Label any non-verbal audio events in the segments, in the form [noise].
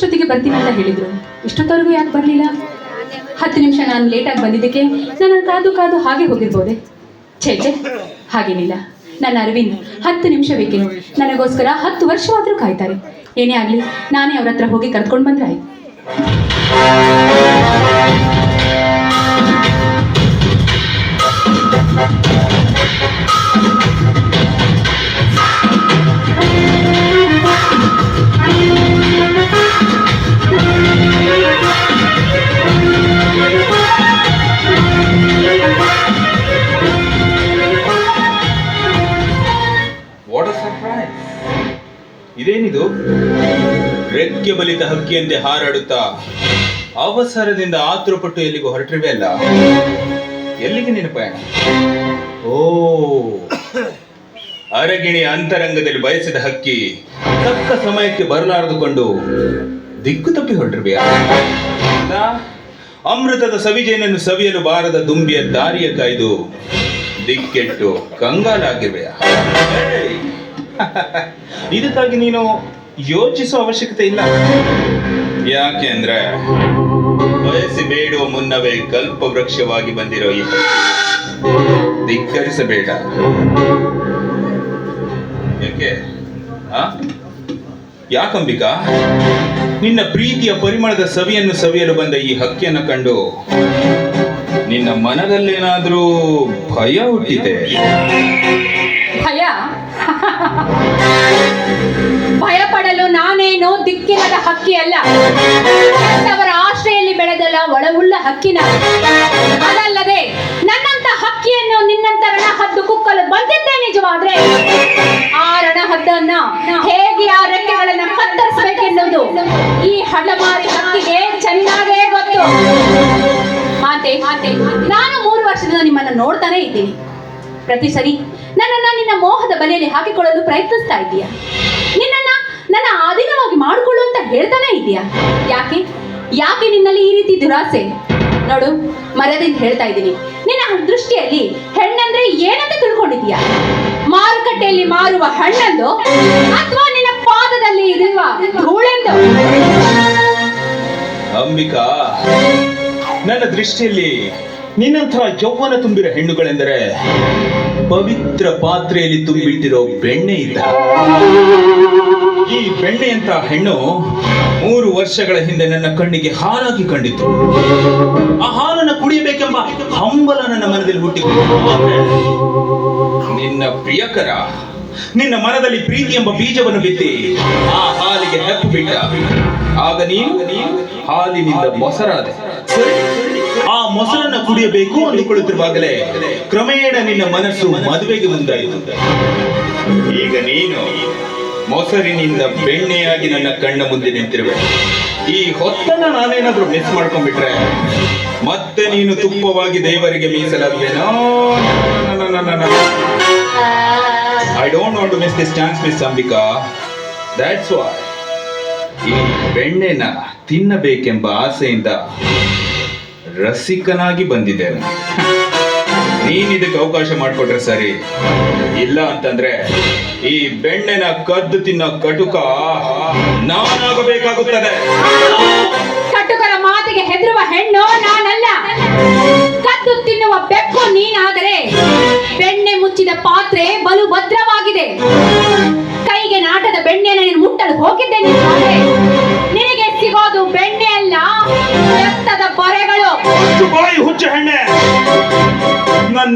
ಇಷ್ಟೊತ್ತಿಗೆ ಬರ್ತೀನಿ ಅಂತ ಹೇಳಿದ್ರು. ಇಷ್ಟೊತ್ತವರೆಗೂ ಯಾಕೆ ಬರಲಿಲ್ಲ? ಹತ್ತು ನಿಮಿಷ ನಾನು ಲೇಟಾಗಿ ಬಂದಿದ್ದಕ್ಕೆ ನಾನು ಕಾದು ಕಾದು ಹಾಗೆ ಹೋಗಿರ್ಬೋದೆ. ಛೇ ಛೇ, ಹಾಗೇನಿಲ್ಲ. ನನ್ನ ಅರವಿಂದ್ ಹತ್ತು ನಿಮಿಷ ಬೇಕೇನು? ನನಗೋಸ್ಕರ ಹತ್ತು ವರ್ಷವಾದರೂ ಕಾಯ್ತಾರೆ. ಏನೇ ಆಗಲಿ, ನಾನೇ ಅವ್ರ ಹತ್ರ ಹೋಗಿ ಕರ್ಕೊಂಡು ಬಂದ್ರೆ ಆಯ್ತು. ಇದೇನಿದು? ರೆಕ್ಕೆ ಬಲಿತ ಹಕ್ಕಿಯಂತೆ ಹಾರಾಡುತ್ತಾ ಅವಸರದಿಂದ ಆತುರಪಟ್ಟು ಎಲ್ಲಿಗೂ ಹೊರಟಿರುವೆ ಅಲ್ಲ? ಎಲ್ಲಿಗೆ ನಿನ್ನ ಪಯಣ ಓ ಅರಗಿಣಿ ಅಂತರಂಗದಲ್ಲಿ ಬಯಸಿದ ಹಕ್ಕಿ ತಕ್ಕ ಸಮಯಕ್ಕೆ ಬರಲಾರದುಕೊಂಡು ದಿಕ್ಕು ತಪ್ಪಿ ಹೊರಟಿರುವೆಯಾ? ಅಮೃತದ ಸವಿಜೇನನ್ನು ಸವಿಯಲು ಬಾರದ ದುಂಬಿಯ ದಾರಿಯ ಕಾಯ್ದು ದಿಕ್ಕೆಟ್ಟು ಕಂಗಾಲಾಗಿರುವೆಯ! [laughs] ಇದಕ್ಕಾಗಿ ನೀನು ಯೋಚಿಸುವ ಅವಶ್ಯಕತೆ ಇಲ್ಲ. ಯಾಕೆ ಅಂದ್ರೆ ಬಯಸಿ ಬೇಡುವ ಮುನ್ನವೇ ಕಲ್ಪ ವೃಕ್ಷವಾಗಿ ಬಂದಿರೋ ಈ ಧಿಕ್ಕರಿಸಬೇಡ. ಯಾಕೆ? ಯಾಕಂಬಿಕಾ ನಿನ್ನ ಪ್ರೀತಿಯ ಪರಿಮಳದ ಸವಿಯನ್ನು ಸವಿಯಲು ಬಂದ ಈ ಹಕ್ಕಿಯನ್ನು ಕಂಡು ನಿನ್ನ ಮನದಲ್ಲೇನಾದ್ರೂ ಭಯ ಹುಟ್ಟಿದೆ ನಾನೇನೋ ದಿಕ್ಕಿನದ ಹಕ್ಕಿ ಅಲ್ಲ. ಅವರ ಆಶ್ರಯಲ್ಲಿ ಬೆಳೆದಲ್ಲ ಒಳವುಳ್ಳ ಹಕ್ಕಿನ. ಅದಲ್ಲದೆ ನನ್ನಂತ ಹಕ್ಕಿಯನ್ನು ನಿನ್ನಂತ ರಣಹದ್ದು ಕುಕ್ಕಲು ಬಂದಿದ್ದೇ ನಿಜವಾದ್ರೆ. ಆ ರಣಹದ್ದನ್ನ ಹೇಗೆ ಆ ರೆಕ್ಕೆಗಳನ್ನ ಕತ್ತರಿಸಬೇಕೆನ್ನುವುದು ಈ ಹಡಮಾರಿ ಹಕ್ಕಿಗೆ ಚೆನ್ನಾಗೇ ಗೊತ್ತು. ಮಾತೆ ಮಾತೆ, ನಾನು ಮೂರು ವರ್ಷದಿಂದ ನಿಮ್ಮನ್ನ ನೋಡ್ತಾನೆ ಇದ್ದೀನಿ. ಪ್ರತಿ ಸರಿ ನನ್ನನ್ನ ನಿನ್ನ ಮೋಹದ ಬಲೆಯಲ್ಲಿ ಹಾಕಿಕೊಳ್ಳಲು ಪ್ರಯತ್ನಿಸ್ತಾ ನಿನ್ನನ್ನ ನನ್ನ ಆಧೀನವಾಗಿ ಮಾಡಿಕೊಳ್ಳು ಅಂತ ಹೇಳ್ತಾನೆ ಇದೆಯಾ ಯಾಕೆ? ಯಾಕೆ ನಿನ್ನಲ್ಲಿ ಈ ರೀತಿ ದುರಾಸೆ? ನೋಡು, ಮರದಿಂದ ಹೇಳ್ತಾ ಇದ್ದೀನಿ. ನಿನ್ನ ದೃಷ್ಟಿಯಲ್ಲಿ ಹೆಣ್ಣಂದ್ರೆ ಏನಂತ ತಿಳ್ಕೊಂಡಿದ್ಯಾ ಮಾರುಕಟ್ಟೆಯಲ್ಲಿ ಮಾರುವ ಹಣ್ಣಂದು ಅಥವಾ ನಿನ್ನ ಪಾದದಲ್ಲಿ ಇರುವ ಧೂಳೆಂದು? ಅಂಬಿಕಾ, ನನ್ನ ದೃಷ್ಟಿಯಲ್ಲಿ ನಿನ್ನಂಥ ಯೌವನ ತುಂಬಿರೋ ಹೆಣ್ಣುಗಳೆಂದರೆ ಪವಿತ್ರ ಪಾತ್ರೆಯಲ್ಲಿ ತುಂಬಿಟ್ಟಿರೋ ಬೆಣ್ಣೆ ಇದ್ದ. ಈ ಬೆಣ್ಣೆಯಂತ ಹೆಣ್ಣು ಮೂರು ವರ್ಷಗಳ ಹಿಂದೆ ನನ್ನ ಕಣ್ಣಿಗೆ ಹಾಲಾಗಿ ಕಂಡಿತು. ಆ ಹಾಲನ್ನು ಕುಡಿಯಬೇಕೆಂಬ ಹಂಬಲ ನನ್ನ ಮನದಲ್ಲಿ ಹುಟ್ಟಿತು. ನಿನ್ನ ಪ್ರಿಯಕರ, ನಿನ್ನ ಮನದಲ್ಲಿ ಪ್ರೀತಿ ಎಂಬ ಬೀಜವನ್ನು ಬಿತ್ತಿ ಆ ಹಾಲಿಗೆ ಹೆಪ್ಪು ಬಿಟ್ಟ. ಆಗ ನೀನು ಹಾಲಿನಿಂದ ಮೊಸರಾದೆ. ಆ ಮೊಸರನ್ನ ಕುಡಿಯಬೇಕು ಅಂದುಕೊಳ್ಳುತ್ತಿರುವಾಗಲೇ ಕ್ರಮೇಣ ನಿನ್ನ ಮನಸ್ಸು ಮದುವೆಗೆ ಮುಂದಾಯಿತು ಈಗ ನೀನು ಮೊಸರಿನಿಂದ ಬೆಣ್ಣೆಯಾಗಿ ನನ್ನ ಕಣ್ಣ ಮುಂದೆ ನಿಂತಿರುವೆ. ಈ ಹೊತ್ತನ್ನ ನಾನೇನಾದ್ರೂ ಮಿಸ್ ಮಾಡ್ಕೊಂಡ್ಬಿಟ್ರೆ, ಮತ್ತೆ ನೀನು ತುಪ್ಪವಾಗಿ ದೇವರಿಗೆ ಮೀಸಲಾಗುವೆನೋ I don't want to miss this chance miss Ambika that's why ಈ ಬೆಣ್ಣೆನ ತಿನ್ನಬೇಕೆಂಬ ಆಸೆಯಿಂದ ರಸಿಕನಾಗಿ ಬಂದಿದ್ದೇನೆ. ನೀನ್ ಇದಕ್ಕೆ ಅವಕಾಶ ಮಾಡಿಕೊಟ್ರೆ ಸರಿ. ಇಲ್ಲ ಅಂತಂದ್ರೆ ಈ ಬೆಣ್ಣೆನ ಕದ್ದು ತಿನ್ನೋ ಕಟುಕ ನಾನಾಗಬೇಕಾಗುತ್ತದೆ.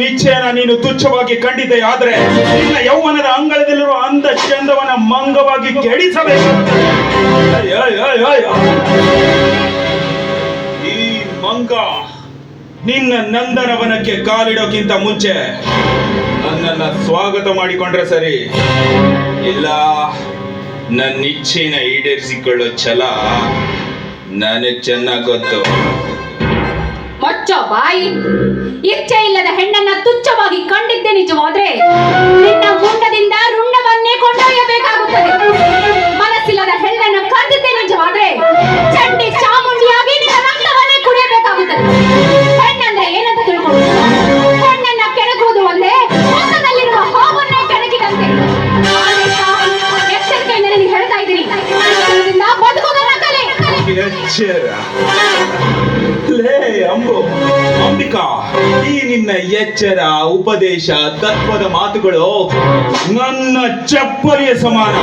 ಇಚ್ಛೆಯನ್ನ ನೀನು ತುಚ್ಛವಾಗಿ ಕಂಡಿದ್ದೆ. ಆದ್ರೆ ನಿನ್ನ ಯೌವನದ ಅಂಗಳದಲ್ಲಿರುವ ಅಂದ ಚಂದವನ ಮಂಗವಾಗಿ ಕೆಡಿಸಬೇಕು. ಈ ಮಂಗ ನಿನ್ನ ನಂದನವನಕ್ಕೆ ಕಾಲಿಡೋಕ್ಕಿಂತ ಮುಂಚೆ ನನ್ನನ್ನ ಸ್ವಾಗತ ಮಾಡಿಕೊಂಡ್ರೆ ಸರಿ. ಇಲ್ಲ, ನನ್ನ ಇಚ್ಛೆನ ಈಡೇರಿಸಿಕೊಳ್ಳೋ ಛಲ ನನಗೆ ಚೆನ್ನಾಗಿ ಗೊತ್ತು. ಮೊಚ್ಚೋ ಬಾಯಿ. ಇಚ್ಛೆ ಇಲ್ಲದ ಹೆಣ್ಣನ್ನ ತುಚ್ಛವಾಗಿ ಕಂಡಿದ್ದೆ ನಿಜವಾದ್ರೆ ನಿನ್ನ ಮುಂಡದಿಂದ ರುಂಡವನ್ನೇ ಕೊಂಡೊಯ್ಯಬೇಕಾಗುತ್ತದೆ. ಮನಸ್ಸಿಲ್ಲದ ಹೆಣ್ಣನ್ನ ಕಂಡಿದ್ದೆ ನಿಜವಾದ್ರೆ ಚಂಡಿ ಎಚ್ಚರ, ಉಪದೇಶ, ತತ್ವದ ಮಾತುಗಳು ನನ್ನ ಚಪ್ಪಲಿಯ ಸಮಾನ.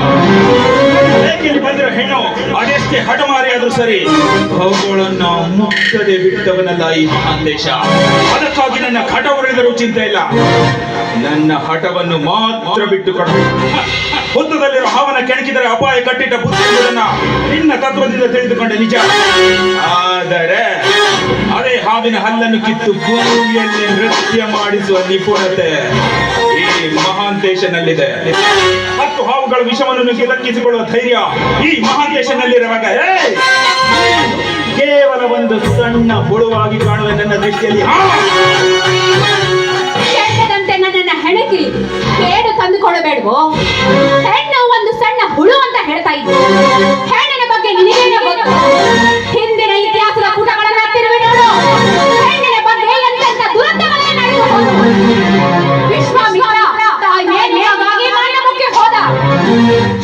ಬಂದಿರೋ ಹೆಣ್ಣು, ಅದೆಷ್ಟೇ ಹಠಮಾರಿ ಆದ್ರೂ ಸರಿ, ಅವುಗಳನ್ನು ಮುಟ್ಟದೆ ಬಿಟ್ಟವನಲ್ಲ ಈ ಸಂದೇಶ ದೇಶ ಅದಕ್ಕಾಗಿ ನನ್ನ ಹಠ ಹೊಡೆದರೂ ಚಿಂತೆ ಇಲ್ಲ. ನನ್ನ ಹಠವನ್ನು ಮಾತ್ರ ಬಿಟ್ಟು ಕೊಡ ಹುತ್ತದಲ್ಲಿರೋ ಹಾವನ ಕೆಣಕಿದರೆ ಅಪಾಯ ಕಟ್ಟಿಟ್ಟ ಬುದ್ಧಿ ನಿನ್ನ ತತ್ವದಿಂದ ತಿಳಿದುಕೊಂಡೆ ನಿಜ. ಆದರೆ ಹಾವಿನ ಹಲ್ಲನ್ನು ಕಿತ್ತು ಭೂಮಿಯಲ್ಲಿ ನೃತ್ಯ ಮಾಡಿಸುವ ನಿಪುಣತೆ ಈ ಮಹಾಂತೇಶನಲ್ಲಿದೆ. ಮತ್ತು ಹಾವುಗಳ ವಿಷವನ್ನು ನುಗ್ಗಿ ದಕ್ಕಿಸಿಕೊಳ್ಳುವ ಧೈರ್ಯ ಈ ಮಹಾಂತೇಶನಲ್ಲಿರುವಾಗ! ಕೇವಲ ಒಂದು ಸಣ್ಣ ಹುಳುವಾಗಿ ಕಾಣುವ ನನ್ನ ದೃಷ್ಟಿಯಲ್ಲಿ. ನನ್ನನ್ನ ಹೆಣಕಿ ತಂದುಕೊಳ್ಳಬೇಡವೋ? ಹೆಣ್ಣು ಒಂದು ಸಣ್ಣ ಹುಳು ಅಂತ ಹೇಳ್ತಾ ಇದ್ದೆ. ಹೆಣ್ಣಿನ ಬಗ್ಗೆ ನಿನಗೇನು ಗೊತ್ತು?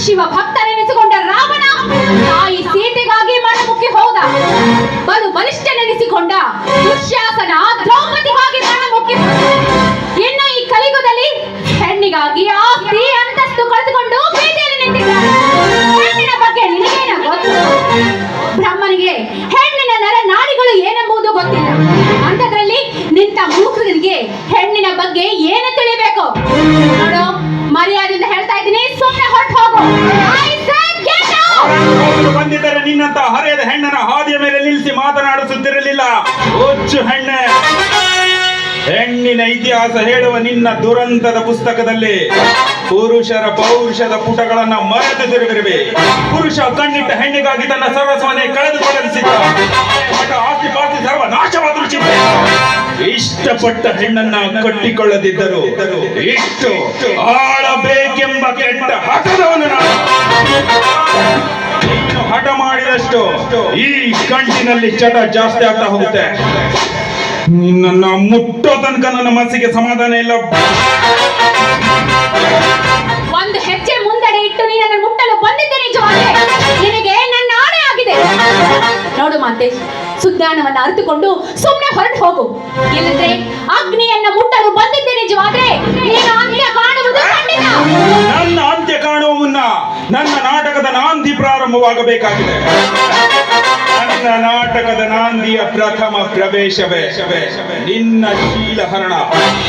ಶಿವ ಭಕ್ತನೆನಿಸಿಕೊಂಡ ರಾವಣ ತಾಯಿ ಸೀತೆಗಾಗಿ ಮಣ್ಣಮುಖಿ ಹೋದ. ಬಲು ಬಲಿಷ್ಠನೆನಿಸಿಕೊಂಡ ದುಶ್ಯಾಸನ ದ್ರೌಪದಿಗಾಗಿ ಮಣ್ಣಮುಖಿ ಹೋದ. ಇನ್ನು ಈ ಕಲಿಯುಗದಲ್ಲಿ ಹೆಣ್ಣಿಗಾಗಿ ಆಸ್ತಿ ಅಂತಸ್ತು ಕಳೆದುಕೊಂಡು ಬೀದಿಯಲ್ಲಿ ನಿಂತಿದ್ದಾರೆ ಹೆಣ್ಣಿನ ಬಗ್ಗೆ ನಿನಗೇನ ಗೊತ್ತು? ಬ್ರಹ್ಮನಿಗೆ ಹೆಣ್ಣಿನ ನರ ನಾಡಿಗಳು ಏನೆಂಬುದು ಗೊತ್ತಿಲ್ಲ. ಅಂತದ್ರಲ್ಲಿ ನಿಂತ ಮೂಕರಿಗೆ ಹೆಣ್ಣಿನ ಬಗ್ಗೆ ಏನು ತಿಳಿಬೇಕು? ನಿನ್ನಂತ ಹರೆಯದ ಹೆಣ್ಣನ ಹಾದಿಯ ಮೇಲೆ ನಿಲ್ಲಿಸಿ ಮಾತನಾಡಿಸುತ್ತಿರಲಿಲ್ಲ. ಹುಚ್ಚು ಹೆಣ್ಣೆ. ಹೆಣ್ಣಿನ ಇತಿಹಾಸ ಹೇಳುವ ನಿನ್ನ ದುರಂತದ ಪುಸ್ತಕದಲ್ಲಿ ಪುರುಷರ ಪೌರುಷದ ಪುಟಗಳನ್ನ ಮರೆತು ತಿರುಗಿರುವೆ. ಪುರುಷ ಕಣ್ಣಿಟ್ಟ ಹೆಣ್ಣಿಗಾಗಿ ತನ್ನ ಸರ್ವಸ್ವನೇ ಕಳೆದು ಮಠ ಆಸ್ತಿ ಪಾಸ್ತಿ ಸರ್ವ ಇಷ್ಟಪಟ್ಟ ಹೆಣ್ಣನ್ನ ಕಟ್ಟಿಕೊಳ್ಳದಿದ್ದರು ಇಷ್ಟು ಆಳಬೇಕೆಂಬ ಕೆಟ್ಟ ಹಠದವನು ನೀನು. ಈ ಗಂಟಿನಲ್ಲಿ ಚಟ ಜಾಸ್ತಿ ಆಗ್ತಾ ಹೋಗುತ್ತೆ. ನಿನ್ನನ್ನ ಮುಟ್ಟೋ ತನಕ ನನ್ನ ಮನಸ್ಸಿಗೆ ಸಮಾಧಾನ ಇಲ್ಲ. ಒಂದು ಹೆಜ್ಜೆ ಮುಂದಡೆ ಇಟ್ಟು ನೀನನ್ನು ಮುಟ್ಟಲು ಬಂದಿದ್ದೆ ನಿಜವಾದ್ರೆ ನಿನಗೆ ನನ್ನ ಆಣೆ ಆಗಿದೆ. ನೋಡು ಮಾತೇಶ್ ಸುಜ್ಞಾನವನ್ನ ಅರಿತುಕೊಂಡು ಸುಮ್ಮನೆ ಹೊರಟು ಹೋಗು. ಇಲ್ಲದ್ರೆ ಅಗ್ನಿಯನ್ನ ಮುಟ್ಟಲು ಬಂದಿದ್ದೆ ನಿಜವಾದ್ರೆ ನೀನು ಅಗ್ನಿಯ ಕಾಣುವುದು ಖಂಡಿತ. ನನ್ನ ನಾಟಕದ ನಾಂದಿ ಪ್ರಾರಂಭವಾಗಬೇಕಾಗಿದೆ. ನನ್ನ ನಾಟಕದ ನಾಂದಿಯ ಪ್ರಥಮ ಪ್ರವೇಶವೇ ನಿನ್ನ ಶೀಲಹರಣ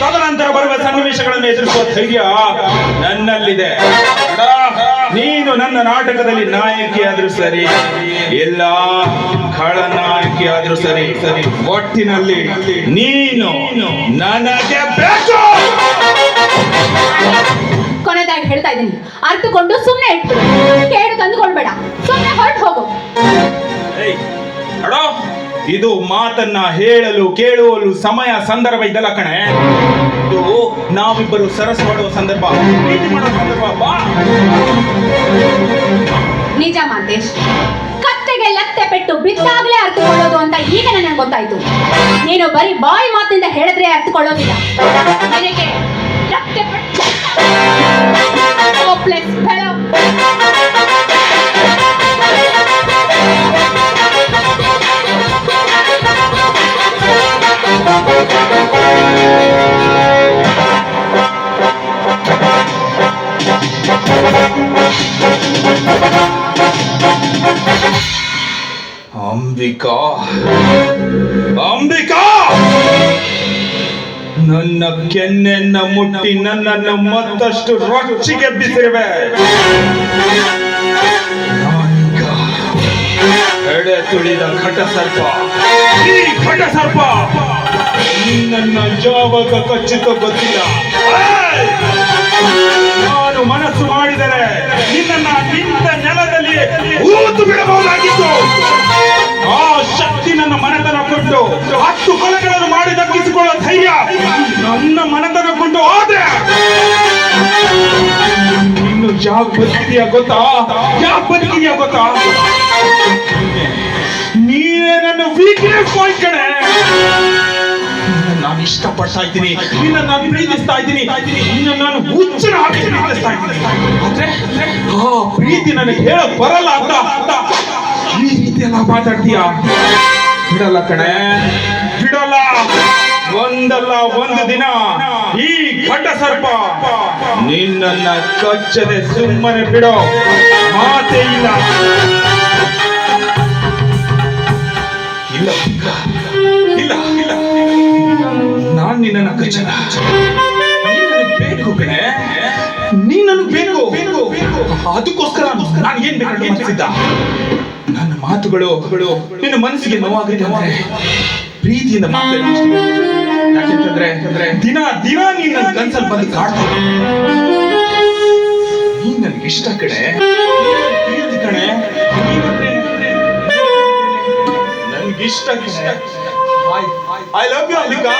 ತದನಂತರ ಬರುವ ಸನ್ನಿವೇಶಗಳನ್ನು ಎದುರಿಸುವ ಧೈರ್ಯ ನನ್ನಲ್ಲಿದೆ. ನೀನು ನನ್ನ ನಾಟಕದಲ್ಲಿ ನಾಯಕಿ ಆದ್ರೂ ಸರಿ ಇಲ್ಲ ಖಳನಾಯಕಿ ಆದ್ರೂ ಸರಿ ಸರಿ, ಒಟ್ಟಿನಲ್ಲಿ ನೀನು ನನಗೆ ಬೇಕು. ಹೇಳ್ತಾ ಇದ್ದೀನಿ. ಅರ್ಥಕೊಂಡು ಸುಮ್ಮನೆ ಇಟ್ಬಿಡು ಕೇಡು ತಂದುಕೊಳ್ಬೇಡ. ಸುಮ್ಮನೆ ಹೊರಟು ಹೋಗು. ಇದು ಮಾತನ್ನ ಹೇಳಲು ಕೇಳುವಲು ಸಮಯ ಸಂದರ್ಭ ಇದಲ್ಲ ಕಣೆ. ಇದು ನಾವಿಬ್ಬರು ಸರಸ್ ಮಾಡುವ ಸಂದರ್ಭ. ಬಾ. ನಿಜ ಮಾತೇಶ್. ಕತ್ತೆಗೆ ಲತ್ತೆ ಪೆಟ್ಟು ಬಿದ್ದಾಗಲೇ ಅರ್ಥಕೊಳ್ಳೋದು ಅಂತ ಈಗ ನನಗೆ ಗೊತ್ತಾಯ್ತು. ನೀನು ಬರೀ ಬಾಯಿ ಮಾತಿಂದ ಹೇಳಿದ್ರೆ ಅರ್ಥಕೊಳ್ಳೋದಿಲ್ಲ ನಿನಗೆ ಲತ್ತೆ ಪೆಟ್ಟು Hopeless fellow. ಅಂಬಿಕಾ ಅಂಬಿಕಾ ನನ್ನ ಕೆನ್ನೆನ್ನ ಮುಟ್ಟಿ ನನ್ನನ್ನು ಮತ್ತಷ್ಟು ರೊಚ್ಚಿಗೆ ಬಿಸಿರುವೆ. ಎಡೆ ತುಳಿದ ಘಟ ಸರ್ಪ ಈ ಘಟ ಸರ್ಪ ನಿನ್ನನ್ನ ಯಾವಾಗ ಖಚಿತ ಗೊತ್ತಿಲ್ಲ! ನಾನು ಮನಸ್ಸು ಮಾಡಿದರೆ ನಿನ್ನ ನಿಂತ ನೆಲದಲ್ಲಿ ಊತು ಬಿಡಬಹುದಾಗಿತ್ತು. ಆ ಶಕ್ತಿ ನನ್ನ ಮನತನ ಕೊಟ್ಟು ಹತ್ತು ಕೊಲೆಗಳನ್ನು ಮಾಡಿ ದಕ್ಕಿಸಿಕೊಳ್ಳೋ ಧೈರ್ಯ ನನ್ನ ಮನದನ್ನು ಕೊಂಡು ಹೋದ್ರೆ ಇನ್ನು ಯಾಕೆ ಬದುಕಿದೆಯಾ ಗೊತ್ತಾ? ಯಾವ ಬದುಕಿದೆಯಾ ಗೊತ್ತಾ? ನೀನೇ ನನ್ನ ವೀಕ್ನೆಸ್ ಪಾಯಿಂಟ್ ಕಡೆ ನಾನು ಇಷ್ಟಪಡ್ತಾ ಇದ್ದೀನಿ. ನಿನ್ನ ನಾನು ಪ್ರೀತಿಸ್ತಾ ಇದ್ದೀನಿ. ನಿನ್ನ ನಾನು ಹುಚ್ಚನ ಹಾಕಿ ಪ್ರೀತಿಸ್ತಾ ಇದ್ದೀನಿ. ಆದ್ರೆ ಪ್ರೀತಿ ನನಗೆ ಹೇಳಕ್ ಬರಲ್ಲ ಅಂತ ಈ ರೀತಿ ಮಾತಾಡ್ತೀಯ? ಬಿಡಲ್ಲ ಕಣೆ. ಬಿಡಲ್ಲ. ಒಂದಲ್ಲ ಒಂದು ದಿನ ಈ ಘಟ ಸರ್ಪ ನಿನ್ನನ್ನ ಕಚ್ಚದೆ ಸುಮ್ಮನೆ ಬಿಡೋ ಮಾತೇ ಇಲ್ಲ. ಇಲ್ಲ ಇಲ್ಲ ಇಲ್ಲ ನಾನ್ ನಿನ್ನನ್ನ ಕಚ್ಚಲ್ಲ. ನನಗ್ ಬೇಕು ಕಣೆ. ನೀನನ್ನು ನನಗ್ ಬೇಕು. ಬೇಕು. ಅದಕ್ಕೋಸ್ಕರ ನಾನು ಏನ್ ಬೇಕು ನನ್ನ ಮಾತುಗಳು ನಿನ್ನ ಮನಸ್ಸಿಗೆ ನೋವಾಗುತ್ತೆ ಅಂದ್ರೆ, ಪ್ರೀತಿಯಿಂದ ಮಾತಾಡಿ. ಯಾಕೆಂತಂದ್ರೆ ದಿನ ದಿನ ನೀನ್ ನನ್ನ ಕನ್ಸಲ್ಲಿ ಬಂದು ಕಾಡ್ತೀನಿ ನೀನ್ ನನ್ಗೆ ಇಷ್ಟ ನನ್ ಪ್ರೀತಿ ಕಣೆ. ನನ್ಗಿಷ್ಟ ಕಣೆ. I love you Ambika